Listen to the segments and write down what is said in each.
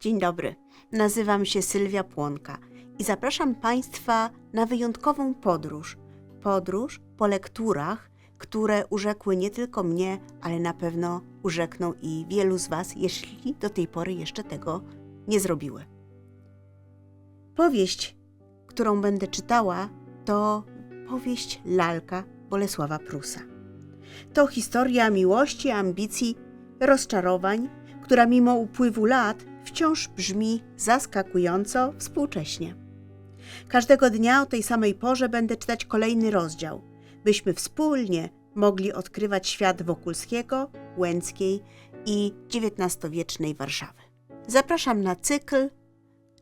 Dzień dobry, nazywam się Sylwia Płonka i zapraszam Państwa na wyjątkową podróż. Podróż po lekturach, które urzekły nie tylko mnie, ale na pewno urzekną i wielu z Was, jeśli do tej pory jeszcze tego nie zrobiły. Powieść, którą będę czytała, to powieść Lalka Bolesława Prusa. To historia miłości, ambicji, rozczarowań, która mimo upływu lat wciąż brzmi zaskakująco współcześnie. Każdego dnia o tej samej porze będę czytać kolejny rozdział, byśmy wspólnie mogli odkrywać świat Wokulskiego, Łęckiej i XIX-wiecznej Warszawy. Zapraszam na cykl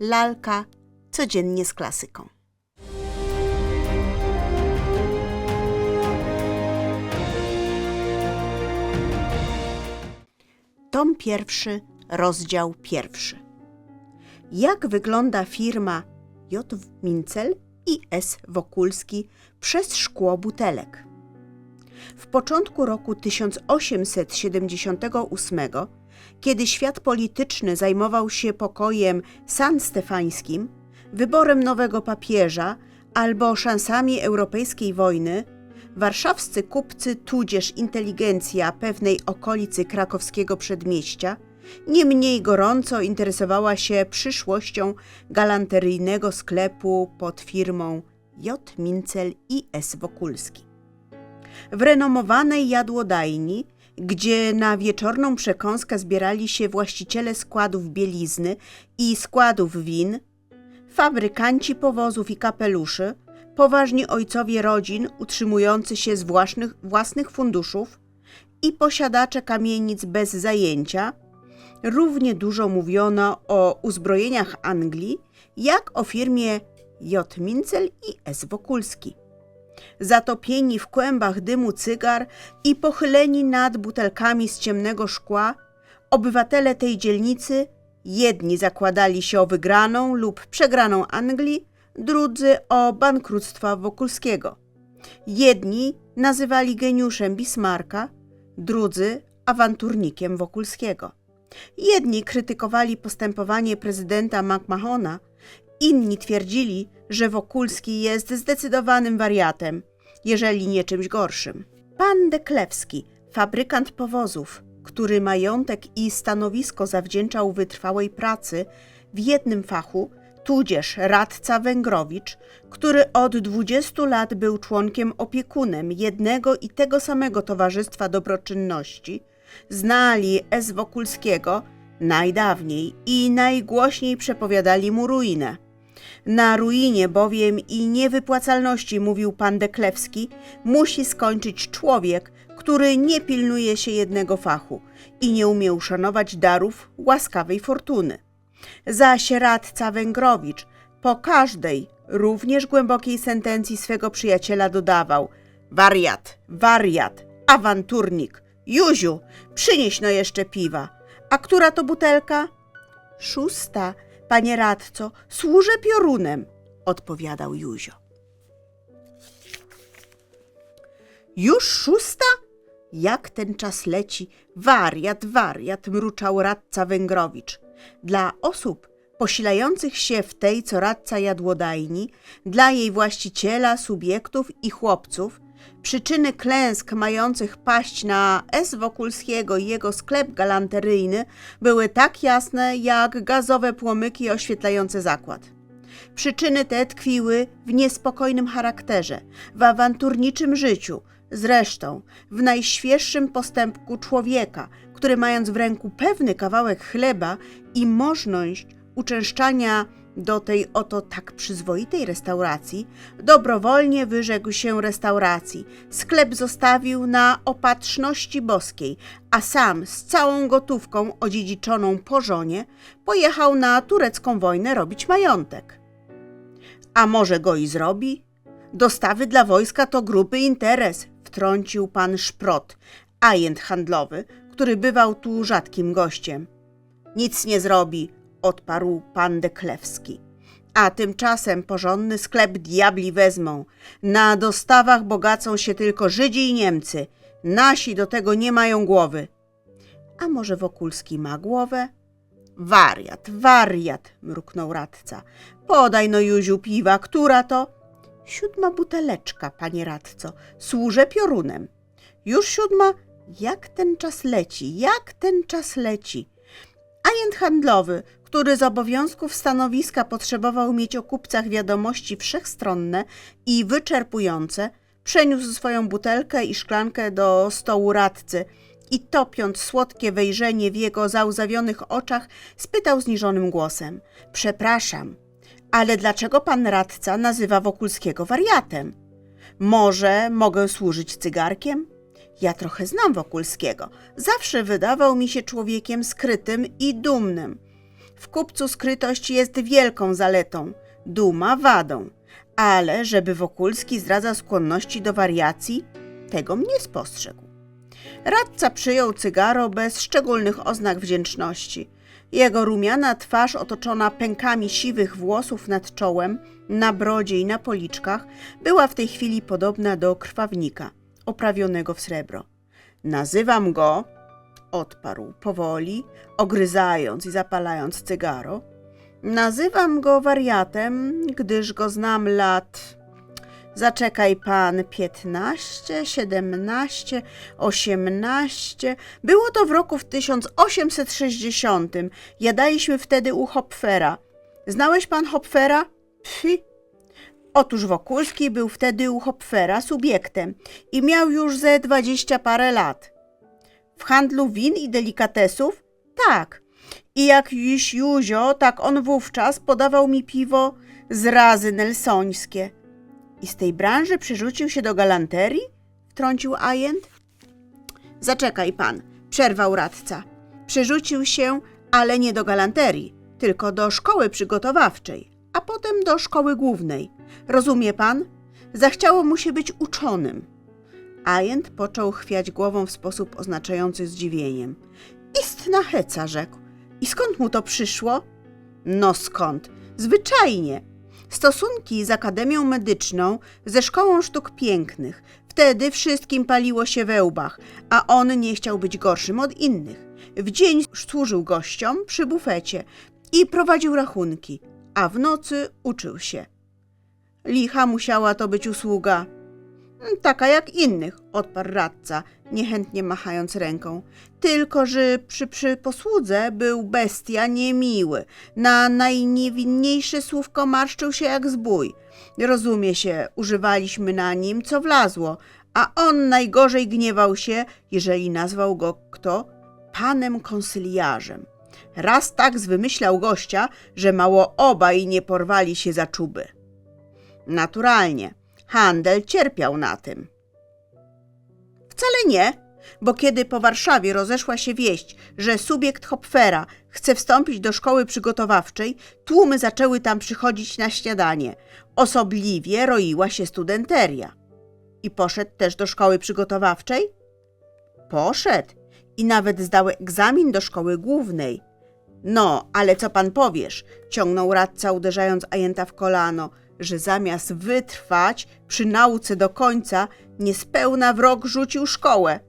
Lalka codziennie z klasyką. Tom pierwszy, rozdział pierwszy. Jak wygląda firma J. Mincel i S. Wokulski przez szkło butelek? W początku roku 1878, kiedy świat polityczny zajmował się pokojem San Stefańskim, wyborem nowego papieża albo szansami europejskiej wojny, warszawscy kupcy tudzież inteligencja pewnej okolicy krakowskiego przedmieścia nie mniej gorąco interesowała się przyszłością galanteryjnego sklepu pod firmą J. Mincel i S. Wokulski. W renomowanej jadłodajni, gdzie na wieczorną przekąskę zbierali się właściciele składów bielizny i składów win, fabrykanci powozów i kapeluszy, poważni ojcowie rodzin utrzymujący się z własnych, własnych funduszów i posiadacze kamienic bez zajęcia, równie dużo mówiono o uzbrojeniach Anglii, jak o firmie J. Mincel i S. Wokulski. Zatopieni w kłębach dymu cygar i pochyleni nad butelkami z ciemnego szkła, obywatele tej dzielnicy jedni zakładali się o wygraną lub przegraną Anglii, drudzy o bankructwa Wokulskiego. Jedni nazywali geniuszem Bismarcka, drudzy awanturnikiem Wokulskiego. Jedni krytykowali postępowanie prezydenta McMahona, inni twierdzili, że Wokulski jest zdecydowanym wariatem, jeżeli nie czymś gorszym. Pan Deklewski, fabrykant powozów, który majątek i stanowisko zawdzięczał wytrwałej pracy w jednym fachu, tudzież radca Węgrowicz, który od 20 lat był członkiem opiekunem jednego i tego samego Towarzystwa Dobroczynności, znali S. Wokulskiego najdawniej i najgłośniej przepowiadali mu ruinę. Na ruinie bowiem i niewypłacalności, mówił pan Deklewski, musi skończyć człowiek, który nie pilnuje się jednego fachu i nie umie uszanować darów łaskawej fortuny. Zaś radca Węgrowicz po każdej, również głębokiej sentencji swego przyjaciela dodawał wariat, wariat, awanturnik, Juziu, przynieś no jeszcze piwa. A która to butelka? Szósta, panie radco, służę piorunem, odpowiadał Juzio. Już szósta? Jak ten czas leci? Wariat, wariat, mruczał radca Węgrowicz. Dla osób posilających się w tej, co radca jadłodajni, dla jej właściciela, subiektów i chłopców, przyczyny klęsk mających paść na S. Wokulskiego i jego sklep galanteryjny były tak jasne, jak gazowe płomyki oświetlające zakład. Przyczyny te tkwiły w niespokojnym charakterze, w awanturniczym życiu, zresztą w najświeższym postępku człowieka, który mając w ręku pewny kawałek chleba i możność uczęszczania do tej oto tak przyzwoitej restauracji, dobrowolnie wyrzekł się restauracji. Sklep zostawił na opatrzności boskiej, a sam z całą gotówką odziedziczoną po żonie pojechał na turecką wojnę robić majątek. A może go i zrobi? Dostawy dla wojska to gruby interes, wtrącił pan Szprot, ajent handlowy, który bywał tu rzadkim gościem. Nic nie zrobi, odparł pan Deklewski. A tymczasem porządny sklep diabli wezmą. Na dostawach bogacą się tylko Żydzi i Niemcy. Nasi do tego nie mają głowy. A może Wokulski ma głowę? Wariat, wariat, mruknął radca. Podaj no Józiu piwa, która to? Siódma buteleczka, panie radco, służę piorunem. Już siódma? Jak ten czas leci, jak ten czas leci. Agent handlowy, który z obowiązków stanowiska potrzebował mieć o kupcach wiadomości wszechstronne i wyczerpujące, przeniósł swoją butelkę i szklankę do stołu radcy i topiąc słodkie wejrzenie w jego załzawionych oczach, spytał zniżonym głosem: Przepraszam, ale dlaczego pan radca nazywa Wokulskiego wariatem? Może mogę służyć cygarkiem? Ja trochę znam Wokulskiego. Zawsze wydawał mi się człowiekiem skrytym i dumnym. W kupcu skrytość jest wielką zaletą, duma wadą. Ale żeby Wokulski zdradzał skłonności do wariacji, tego mnie spostrzegł. Radca przyjął cygaro bez szczególnych oznak wdzięczności. Jego rumiana twarz otoczona pękami siwych włosów nad czołem, na brodzie i na policzkach była w tej chwili podobna do krwawnika oprawionego w srebro. Nazywam go, odparł powoli, ogryzając i zapalając cygaro. Nazywam go wariatem, gdyż go znam lat. Zaczekaj pan, piętnaście, siedemnaście, osiemnaście. Było to w roku w 1860. Jadaliśmy wtedy u Hopfera. Znałeś pan Hopfera? Pfi, Otóż Wokulski był wtedy u Hopfera subiektem i miał już ze dwadzieścia parę lat. W handlu win i delikatesów? Tak. I jak już Józio, tak on wówczas podawał mi piwo z razy nelsońskie. I z tej branży przerzucił się do galanterii? Wtrącił ajent. Zaczekaj pan, przerwał radca. Przerzucił się, ale nie do galanterii, tylko do szkoły przygotowawczej, a potem do szkoły głównej. Rozumie pan? Zachciało mu się być uczonym. Ajent począł chwiać głową w sposób oznaczający zdziwieniem. Istna heca, rzekł. I skąd mu to przyszło? No skąd? Zwyczajnie. Stosunki z Akademią Medyczną, ze Szkołą Sztuk Pięknych. Wtedy wszystkim paliło się we łbach, a on nie chciał być gorszym od innych. W dzień służył gościom przy bufecie i prowadził rachunki, a w nocy uczył się. Licha musiała to być usługa. Taka jak innych, odparł radca, niechętnie machając ręką. Tylko, że przy, przy posłudze był bestia niemiły. Na najniewinniejsze słówko marszczył się jak zbój. Rozumie się, używaliśmy na nim, co wlazło, a on najgorzej gniewał się, jeżeli nazwał go kto panem konsyliarzem. Raz tak zwymyślał gościa, że mało obaj nie porwali się za czuby. Naturalnie, handel cierpiał na tym. Wcale nie, bo kiedy po Warszawie rozeszła się wieść, że subiekt Hopfera chce wstąpić do szkoły przygotowawczej, tłumy zaczęły tam przychodzić na śniadanie. Osobliwie roiła się studenteria. I poszedł też do szkoły przygotowawczej? Poszedł i nawet zdał egzamin do szkoły głównej. No, ale co pan powiesz? ciągnął radca, uderzając ajenta w kolano, że zamiast wytrwać przy nauce do końca, niespełna w rok rzucił szkołę.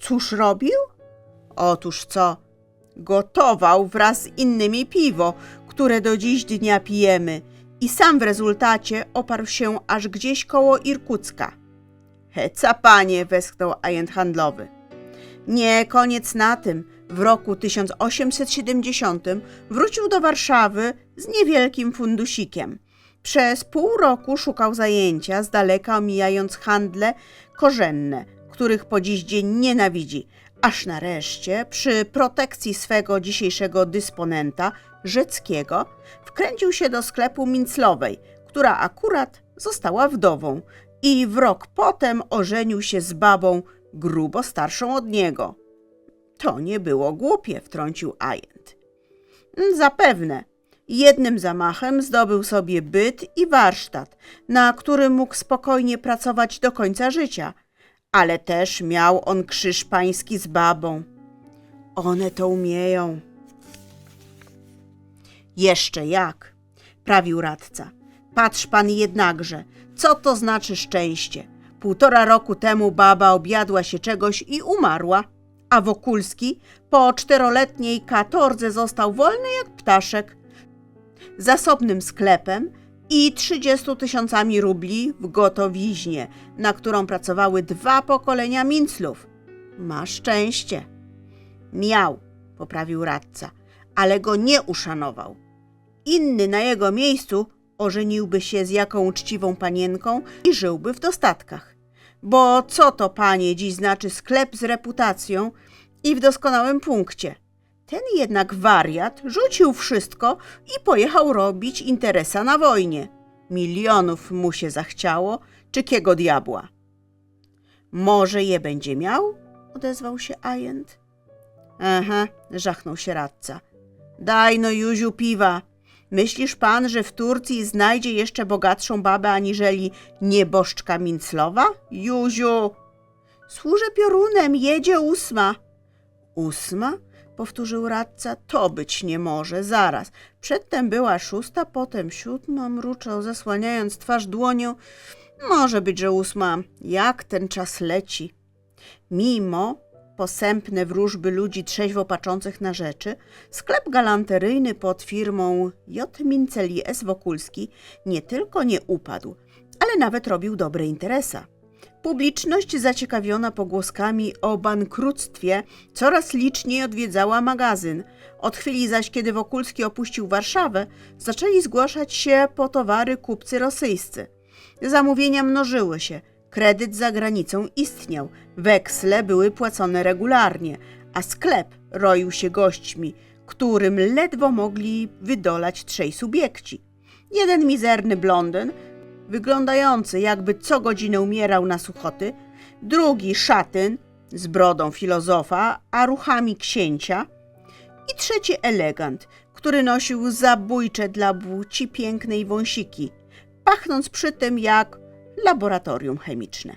Cóż robił? Otóż co? Gotował wraz z innymi piwo, które do dziś dnia pijemy i sam w rezultacie oparł się aż gdzieś koło Irkucka. Heca panie, westchnął ajent handlowy. Nie, koniec na tym. W roku 1870 wrócił do Warszawy z niewielkim fundusikiem. Przez pół roku szukał zajęcia, z daleka omijając handle korzenne, których po dziś dzień nienawidzi, aż nareszcie, przy protekcji swego dzisiejszego dysponenta, Rzeckiego, wkręcił się do sklepu Minclowej, która akurat została wdową i w rok potem ożenił się z babą grubo starszą od niego. To nie było głupie, wtrącił ajent. Zapewne. Jednym zamachem zdobył sobie byt i warsztat, na którym mógł spokojnie pracować do końca życia, ale też miał on krzyż pański z babą. One to umieją. Jeszcze jak, prawił radca. Patrz pan jednakże, co to znaczy szczęście. Półtora roku temu baba objadła się czegoś i umarła, a Wokulski po czteroletniej katordze został wolny jak ptaszek. Zasobnym sklepem i 30 tysiącami rubli w gotowiźnie, na którą pracowały dwa pokolenia minclów. Ma szczęście. Miał, poprawił radca, ale go nie uszanował. Inny na jego miejscu ożeniłby się z jaką uczciwą panienką i żyłby w dostatkach. Bo co to, panie, dziś znaczy sklep z reputacją i w doskonałym punkcie? Ten jednak wariat rzucił wszystko i pojechał robić interesa na wojnie. Milionów mu się zachciało, czy kiego diabła? Może je będzie miał? odezwał się ajent. Aha, żachnął się radca. Daj no, Józiu, piwa. Myślisz pan, że w Turcji znajdzie jeszcze bogatszą babę aniżeli nieboszczka Minclowa? Józiu! Służę piorunem, jedzie ósma. Ósma? Powtórzył radca. To być nie może, zaraz. Przedtem była szósta, potem siódma, mruczał, zasłaniając twarz dłonią. Może być, że ósma. Jak ten czas leci. Mimo posępne wróżby ludzi trzeźwo patrzących na rzeczy, sklep galanteryjny pod firmą J. Minceli S. Wokulski nie tylko nie upadł, ale nawet robił dobre interesa. Publiczność zaciekawiona pogłoskami o bankructwie coraz liczniej odwiedzała magazyn. Od chwili zaś, kiedy Wokulski opuścił Warszawę, zaczęli zgłaszać się po towary kupcy rosyjscy. Zamówienia mnożyły się, kredyt za granicą istniał, weksle były płacone regularnie, a sklep roił się gośćmi, którym ledwo mogli wydolać trzej subiekci. Jeden mizerny blondyn, wyglądający jakby co godzinę umierał na suchoty, drugi szatyn z brodą filozofa, a ruchami księcia i trzeci elegant, który nosił zabójcze dla płci pięknej wąsiki, pachnąc przy tym jak laboratorium chemiczne.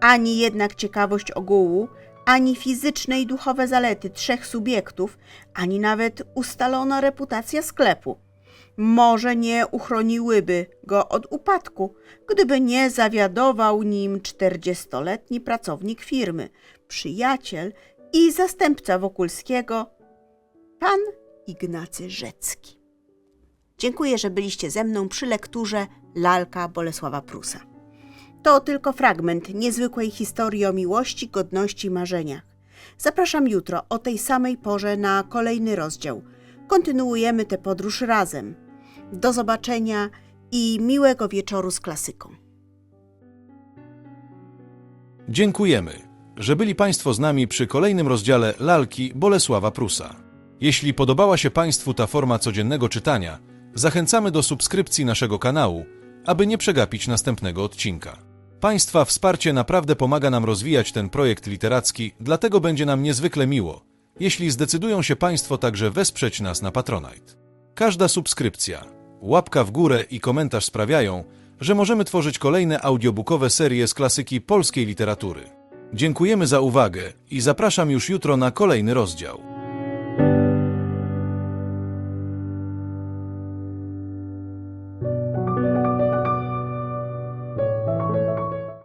Ani jednak ciekawość ogółu, ani fizyczne i duchowe zalety trzech subiektów, ani nawet ustalona reputacja sklepu może nie uchroniłyby go od upadku, gdyby nie zawiadował nim czterdziestoletni pracownik firmy, przyjaciel i zastępca Wokulskiego, pan Ignacy Rzecki. Dziękuję, że byliście ze mną przy lekturze Lalka Bolesława Prusa. To tylko fragment niezwykłej historii o miłości, godności i marzeniach. Zapraszam jutro o tej samej porze na kolejny rozdział. Kontynuujemy tę podróż razem. Do zobaczenia i miłego wieczoru z klasyką. Dziękujemy, że byli Państwo z nami przy kolejnym rozdziale Lalki Bolesława Prusa. Jeśli podobała się Państwu ta forma codziennego czytania, zachęcamy do subskrypcji naszego kanału, aby nie przegapić następnego odcinka. Państwa wsparcie naprawdę pomaga nam rozwijać ten projekt literacki, dlatego będzie nam niezwykle miło, jeśli zdecydują się Państwo także wesprzeć nas na Patronite. Każda subskrypcja, łapka w górę i komentarz sprawiają, że możemy tworzyć kolejne audiobookowe serie z klasyki polskiej literatury. Dziękujemy za uwagę i zapraszam już jutro na kolejny rozdział.